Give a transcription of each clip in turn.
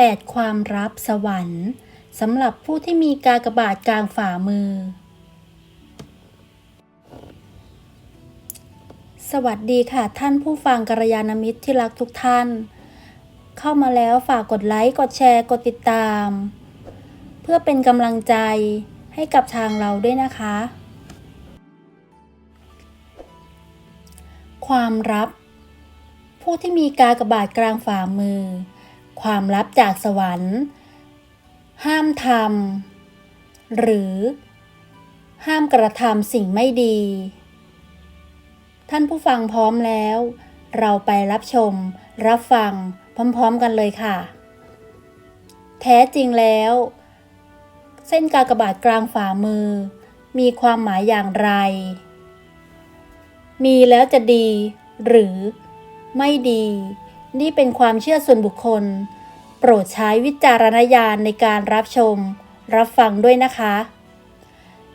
8 ความลับสวรรค์สำหรับผู้ที่มีกากบาทกลางฝ่ามือ สวัสดีค่ะท่านผู้ฟังกัลยาณมิตรที่รักทุกท่าน เข้ามาแล้วฝากกดไลค์ กดแชร์ กดติดตาม เพื่อเป็นกำลังใจให้กับทางเราด้วยนะคะ ความลับ ผู้ที่มีกากบาทกลางฝ่ามือ ความลับจากสวรรค์ ห้ามทำหรือ ห้ามกระทำสิ่งไม่ดี ท่านผู้ฟังพร้อมแล้ว เราไปรับชม รับฟัง พร้อมๆกันเลยค่ะ แท้จริงแล้ว เส้นกากบาทกลางฝ่ามือ มีความหมายอย่างไร มีแล้วจะดี หรือไม่ดี นี่เป็นความเชื่อส่วนบุคคล โปรดใช้วิจารณญาณในการรับชม รับฟังด้วยนะคะ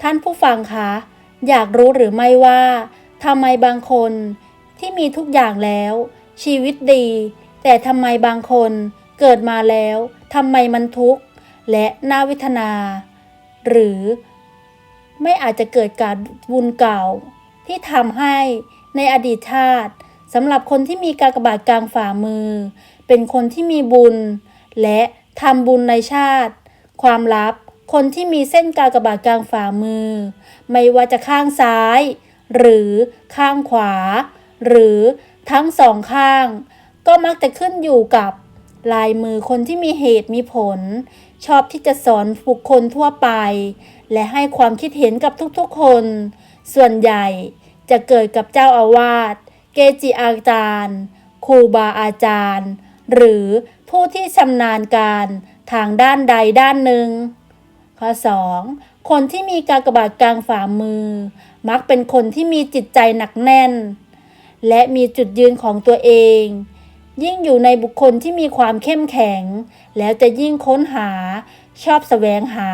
ท่านผู้ฟังคะ อยากรู้หรือไม่ว่าทำไมบางคนที่มีทุกอย่างแล้ว ชีวิตดี แต่ทำไมบางคนเกิดมาแล้วทำไมมันทุกข์ และน่าเวทนา หรือไม่อาจจะเกิดการบุญเก่า ที่ทำให้ในอดีตชาติ สำหรับคนที่มีกากบาทกลางฝ่ามือ เป็นคนที่มีบุญ และทำบุญในชาติ ความลับ คนที่มีเส้นกากบาทกลางฝ่ามือ ไม่ว่าจะข้างซ้าย หรือข้างขวา หรือทั้งสองข้าง ก็มักจะขึ้นอยู่กับลายมือคนที่มีเหตุมีผล ชอบที่จะสอนบุคคลทั่วไป และให้ความคิดเห็นกับทุกๆคน ส่วนใหญ่จะเกิดกับเจ้าอาวาส เกจิอาจารย์ครูบาอาจารย์ หรือผู้ที่ชำนาญการทางด้านใดด้านหนึ่ง ข้อ 2. คนที่มีกากบาทกลางฝ่ามือ มักเป็นคนที่มีจิตใจหนักแน่น และมีจุดยืนของตัวเอง ยิ่งอยู่ในบุคคลที่มีความเข้มแข็ง แล้วจะยิ่งค้นหา ชอบแสวงหา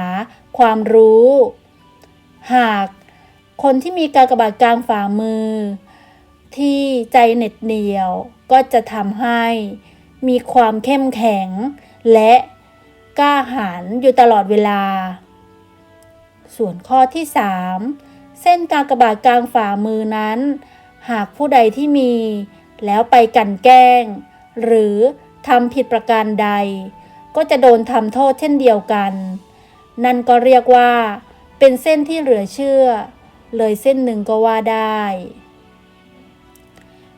ความรู้ หาก คนที่มีกากบาทกลางฝ่ามือ ที่ใจเหน็ดเหนียว ก็จะทำให้มีความเข้มแข็ง และกล้าหาญอยู่ตลอดเวลา ส่วนข้อที่ 3 เส้นกากบาทกลางฝ่ามือนั้น หากผู้ใดที่มี แล้วไปกันแกล้ง หรือทำผิดประการใด ก็จะโดนทำโทษเช่นเดียวกัน นั่นก็เรียกว่า เป็นเส้นที่เหลือเชื่อ เลยเส้นหนึ่งก็ว่าได้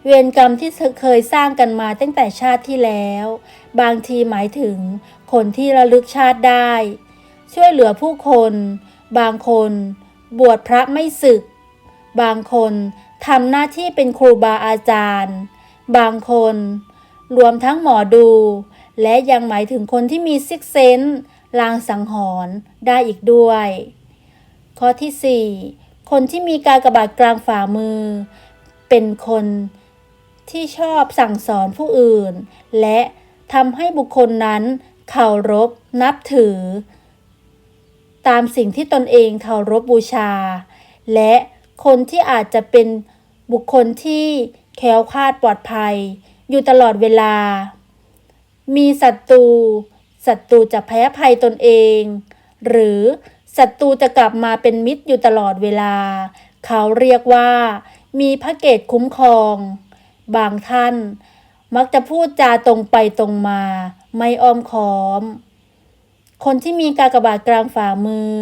เวรกรรมที่เคยสร้างกันมาตั้งแต่ชาติที่แล้ว บางทีหมายถึงคนที่ระลึกชาติได้ ช่วยเหลือผู้คน บางคน บวชพระไม่ศึก บางคนทำหน้าที่เป็นครูบาอาจารย์ บางคน รวมทั้งหมอดู และยังหมายถึงคนที่มีซิกเซนลางสังหรณ์ได้อีกด้วย ข้อที่ 4 คนที่มีการกระบาดกลางฝ่ามือ เป็นคน ที่ชอบสั่งสอนผู้อื่น และทำให้บุคคลนั้นเคารพนับถือ ตามสิ่งที่ตนเองเคารพบูชา และคนที่อาจจะเป็นบุคคลที่แคล้วคลาดปลอดภัย อยู่ตลอดเวลา มีศัตรูศัตรูจะแพ้ภัยตนเอง หรือศัตรูจะกลับมาเป็นมิตรอยู่ตลอดเวลา เขาเรียกว่า มีพระเกตคุ้มครอง บางท่าน มักจะพูดจาตรงไปตรงมา ไม่อ้อมค้อม คนที่มีกากบาทกลางฝ่ามือ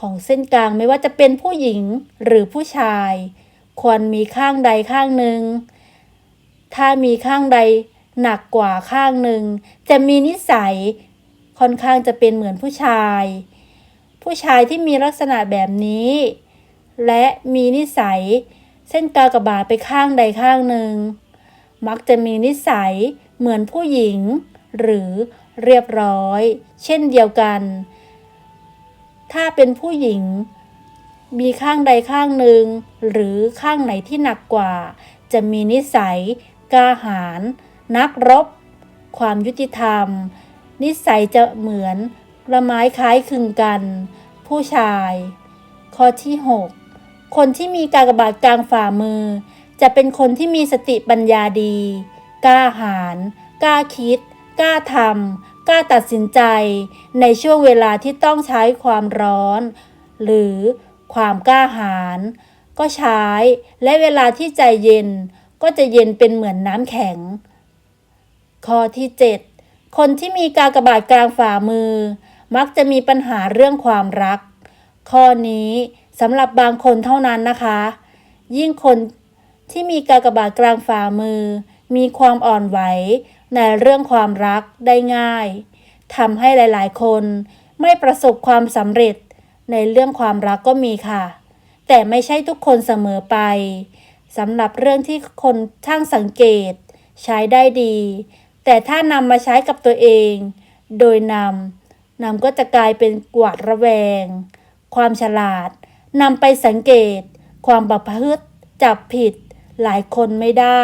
ของเส้นกลางไม่ว่าจะเป็นผู้หญิงหรือผู้ชาย ควรมีข้างใดข้างหนึ่ง ถ้ามีข้างใดหนักกว่าข้างหนึ่ง จะมีนิสัยค่อนข้างจะเป็นเหมือนผู้ชาย ผู้ชายที่มีลักษณะแบบนี้ และมีนิสัย เส้นกากบาทไปข้างใดข้างหนึ่ง มักจะมีนิสัยเหมือนผู้หญิง หรือเรียบร้อย เช่นเดียวกัน ถ้าเป็นผู้หญิง มีข้างใดข้างหนึ่ง หรือข้างไหนที่หนักกว่า จะมีนิสัยกล้าหาญนักรบ ความยุติธรรม นิสัยจะเหมือนละไม้คล้ายคลึงกัน ผู้ชาย ข้อที่ 6 คนที่มีกากบาทกลางฝ่ามือ จะเป็นคนที่มีสติปัญญาดี กล้าหาญกล้าคิด กล้าทำกล้าตัดสินใจ ในช่วงเวลาที่ต้องใช้ความร้อน หรือความกล้าหาญก็ใช้ และเวลาที่ใจเย็นก็จะเย็นเป็นเหมือนน้ำแข็ง ข้อที่ 7 คนที่มีกากบาทกลางฝ่ามือ มักจะมีปัญหาเรื่องความรัก ข้อนี้ สำหรับบางคนเท่านั้นนะคะ ยิ่งคนที่มีกากบาทกลางฝ่ามือ มีความอ่อนไหวในเรื่องความรักได้ง่ายทำให้หลายๆ คนไม่ประสบความสำเร็จในเรื่องความรักก็มีค่ะ แต่ไม่ใช่ทุกคนเสมอไปสำหรับเรื่องที่คนช่างสังเกต ใช้ได้ดี แต่ถ้านำมาใช้กับตัวเอง โดยนำนำก็จะกลายเป็นกวาดระแวง ความฉลาด นำไปสังเกต ความประพฤติจับผิดหลายคนไม่ได้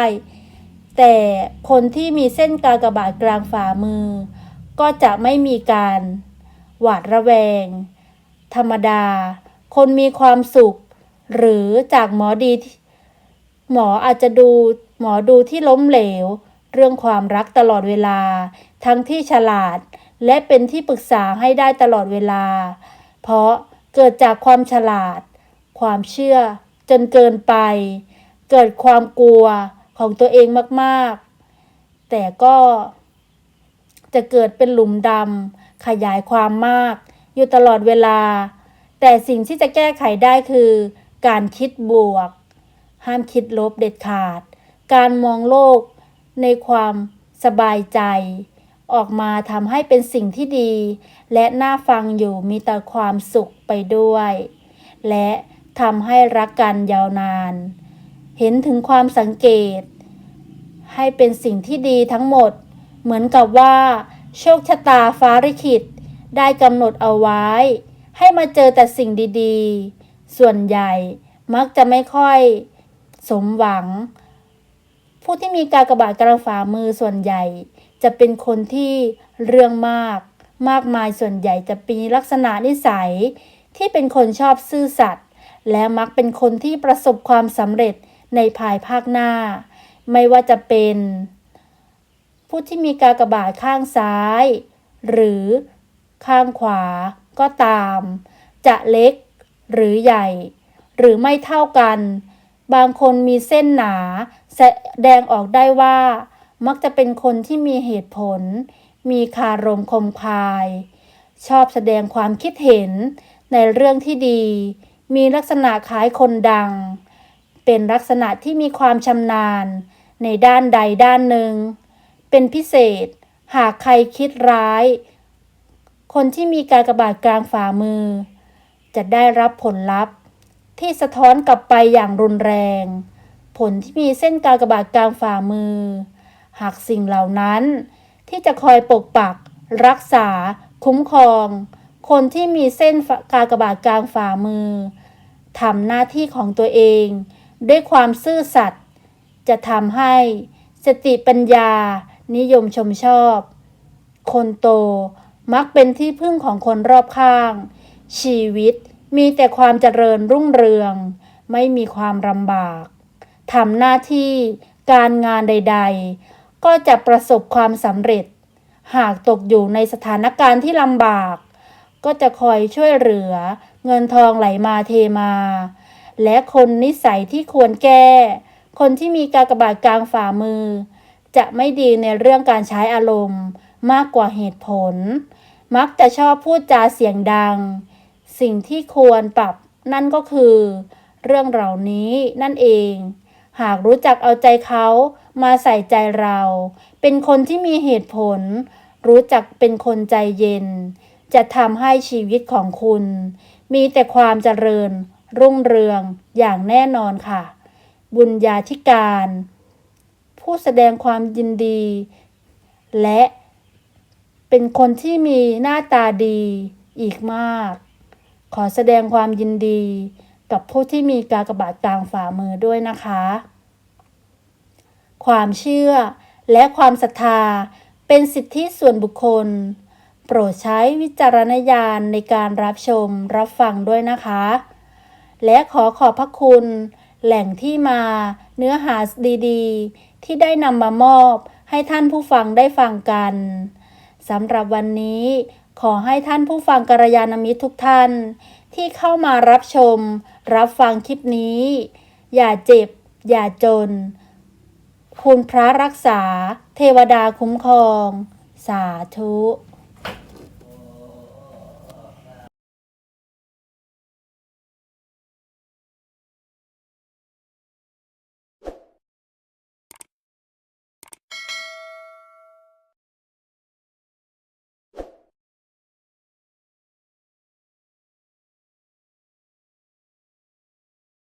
แต่คนที่มีเส้นกากบาทกลางฝ่ามือ ก็จะไม่มีการหวาดระแวง ธรรมดา คนมีความสุข หรือจากหมอดี หมออาจจะดูหมอดูที่ล้มเหลว เรื่องความรักตลอดเวลา ทั้งที่ฉลาด และเป็นที่ปรึกษาให้ได้ตลอดเวลา เพราะ เกิดจากความฉลาด ความเชื่อจนเกินไป เกิดความกลัวของตัวเองมากๆ แต่ก็จะเกิดเป็นหลุมดำขยายความมาก อยู่ตลอดเวลา แต่สิ่งที่จะแก้ไขได้คือ การคิดบวก ห้ามคิดลบเด็ดขาด การมองโลกในความสบายใจ ออกมาทำให้เป็นสิ่งที่ดี และน่าฟังอยู่มีแต่ความสุขไปด้วย และทำให้รักกันยาวนาน เห็นถึงความสังเกต ให้เป็นสิ่งที่ดีทั้งหมด เหมือนกับว่า โชคชะตาฟ้าริขิต ได้กำหนดเอาไว้ ให้มาเจอแต่สิ่งดีๆ ส่วนใหญ่มักจะไม่ค่อยสมหวัง ผู้ที่มีการกระบาดกระฝามือส่วนใหญ่ จะเป็นคนที่เรื่องมาก มากมายส่วนใหญ่จะมีลักษณะนิสัย ที่เป็นคนชอบซื่อสัตย์และมักเป็นคนที่ประสบความสำเร็จในภายภาคหน้า ไม่ว่าจะเป็น ผู้ที่มีกากบาทข้างซ้าย หรือข้างขวาก็ตาม จะเล็กหรือใหญ่ หรือไม่เท่ากัน บางคนมีเส้นหนา แสดงออกได้ว่า มักจะเป็นคนที่มีเหตุผล มีคารมคมคาย ชอบแสดงความคิดเห็นในเรื่องที่ดี มีลักษณะคล้ายคนดัง เป็นลักษณะที่มีความชำนาญ ในด้านใดด้านหนึ่ง เป็นพิเศษ หากใครคิดร้าย คนที่มีการกระบาดกลางฝ่ามือ จะได้รับผลลัพธ์ ที่สะท้อนกลับไปอย่างรุนแรง ผลที่มีเส้นกากบาทกลางฝ่ามือ หากสิ่งเหล่านั้น ที่จะคอยปกปัก รักษา คุ้มครอง คนที่มีเส้นกากบาทกลางฝ่ามือทำหน้าที่ของตัวเอง ด้วยความซื่อสัตย์จะทำให้สติปัญญา นิยมชมชอบ คนโตมักเป็นที่พึ่งของคนรอบข้าง ชีวิตมีแต่ความเจริญรุ่งเรือง ไม่มีความลำบากทำหน้าที่การงานใด ๆ ก็จะประสบความสำเร็จ หากตกอยู่ในสถานการณ์ที่ลำบาก ก็จะคอยช่วยเหลือ เงินทองไหลมาเทมา และคนนิสัยที่ควรแก้ คนที่มีกากบาทกลางฝ่ามือ จะไม่ดีในเรื่องการใช้อารมณ์ มากกว่าเหตุผล มักจะชอบพูดจาเสียงดัง สิ่งที่ควรปรับนั่นก็คือ เรื่องเหล่านี้นั่นเอง หากรู้จักเอาใจเขามาใส่ใจเรา เป็นคนที่มีเหตุผล รู้จักเป็นคนใจเย็น จะทำให้ชีวิตของคุณ มีแต่ความเจริญ รุ่งเรืองอย่างแน่นอนค่ะ บุญญาธิการ ผู้แสดงความยินดี และเป็นคนที่มีหน้าตาดีอีกมาก ขอแสดงความยินดี กับผู้ที่มีกากบาทกลางฝ่ามือด้วยนะคะ ความเชื่อและความศรัทธาเป็นสิทธิส่วนบุคคล โปรดใช้วิจารณญาณในการรับชมรับฟังด้วยนะคะ และขอขอบพระคุณ แหล่งที่มาเนื้อหาดีๆ ที่ได้นำมามอบให้ท่านผู้ฟังได้ฟังกันสำหรับวันนี้ขอให้ท่านผู้ฟังกัลยาณมิตรทุกท่าน ที่เข้ามารับชม รับฟังคลิปนี้ อย่าเจ็บ อย่าจน คุณพระรักษา เทวดาคุ้มครอง สาธุ